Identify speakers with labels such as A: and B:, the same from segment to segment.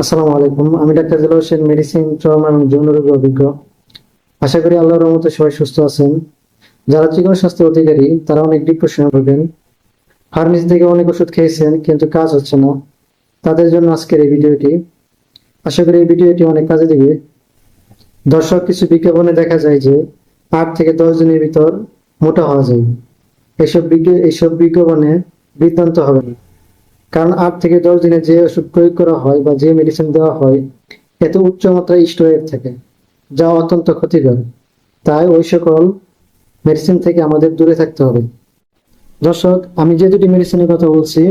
A: আসসালামু আলাইকুম। আমি ডাক্তার দিল হোসেন মেডিসিন ট্রমা এবং যৌন রোগী অভিজ্ঞ। আশা করি আল্লাহর রহমতে সবাই সুস্থ আছেন। যারা চিকন স্বাস্থ্য অধিকারী, তারা অনেক ডিপ্রেশনে ভোগেন ফার্মেসি থেকে অনেক ওষুধ খেয়েছেন, কিন্তু কাজ হচ্ছে না। তাদের জন্য আজকের এই ভিডিওটি। আশা করি এই ভিডিওটি অনেক কাজে দিবে। দর্শক, কিছু বিজ্ঞাপনে দেখা যায় যে আট থেকে দশ দিনের ভিতর মোটা হওয়া যায়। এইসব বিজ্ঞ এইসব বিজ্ঞাপনে বিভ্রান্ত হবে না। কারণ আট থেকে দশ দিনে যে ওষুধ প্রয়োগ করা হয় বা যে মেডিসিন দেওয়া হয়, এতে উচ্চ মাত্রায় স্টোরেজ থাকে, যা অত্যন্ত ক্ষতিকর। তাই ওই সকল মেডিসিন থেকে আমাদের দূরে থাকতে হবে। দর্শক, আমি যে দুটি মেডিসিনের কথা বলছি,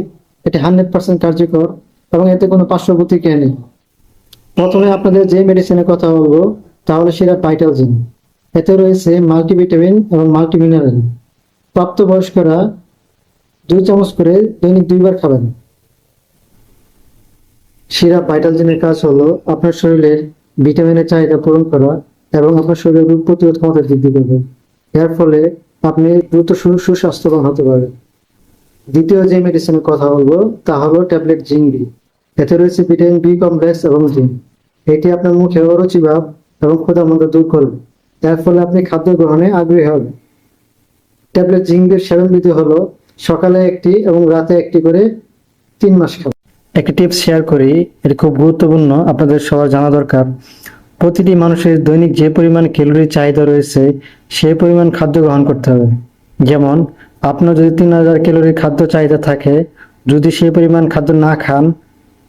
A: এটি হান্ড্রেড পার্সেন্ট কার্যকর এবং এতে কোনো পার্শ্ব প্রতিক্রিয়া নেই। প্রথমে আপনাদের যে মেডিসিনের কথা বলব তাহলে সেটা পাইটালজিন এতে রয়েছে মাল্টিভিটামিন এবং মাল্টিমিনারেল প্রাপ্তবয়স্করা দুই চামচ করে দৈনিক দুইবার খাবেন। সিরাপ ভাইটালজিনের কাজ হলো আপনার শরীরের ভিটামিনের চাহিদা পূরণ করা এবং আপনার শরীরের রোগ প্রতিরোধ ক্ষমতা বৃদ্ধি করবে। এর ফলে আপনি দ্রুত সুস্বাস্থ্যবান হতে পারবেন। দ্বিতীয় যে মেডিসিনের কথা বলব, তা হলো ট্যাবলেট জিংবি এতে রয়েছে ভিটামিন বি কমপ্লেক্স এবং জিঙ্ক এটি আপনার মুখে অরুচি ভাব এবং ক্ষুধা মন্দ দূর করবে। এর ফলে আপনি খাদ্য গ্রহণে আগ্রহী হবেন। ট্যাবলেট জিঙ্কের সেবন বিধি হলো সকালে একটি এবং রাতে একটি করে তিন মাস খাবেন। একটি টিপস শেয়ার করি, এটি খুব গুরুত্বপূর্ণ, আপনাদের সবার জানা দরকার। প্রতিটি মানুষের দৈনিক যে পরিমাণ ক্যালোরির চাহিদা রয়েছে, সেই পরিমাণ খাদ্য গ্রহণ করতে হবে। যেমন, আপনার যদি তিন হাজার ক্যালোরির খাদ্য চাহিদা থাকে, যদি সেই পরিমাণ খাদ্য না খান,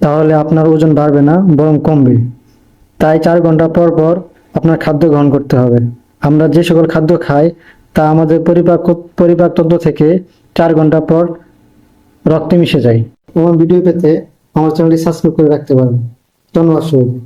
A: তাহলে আপনার ওজন বাড়বে না, বরং কমবে। তাই চার ঘণ্টা পর পর আপনার খাদ্য গ্রহণ করতে হবে। আমরা যে সকল খাদ্য খাই, তা আমাদের পরিপাক পরিপাকতন্ত্র থেকে চার ঘণ্টা পর রক্তে মিশে যায়। এবং ভিডিও পেতে আমার চ্যানেলটি সাবস্ক্রাইব করে রাখতে পারেন। ধন্যবাদ সবাইকে।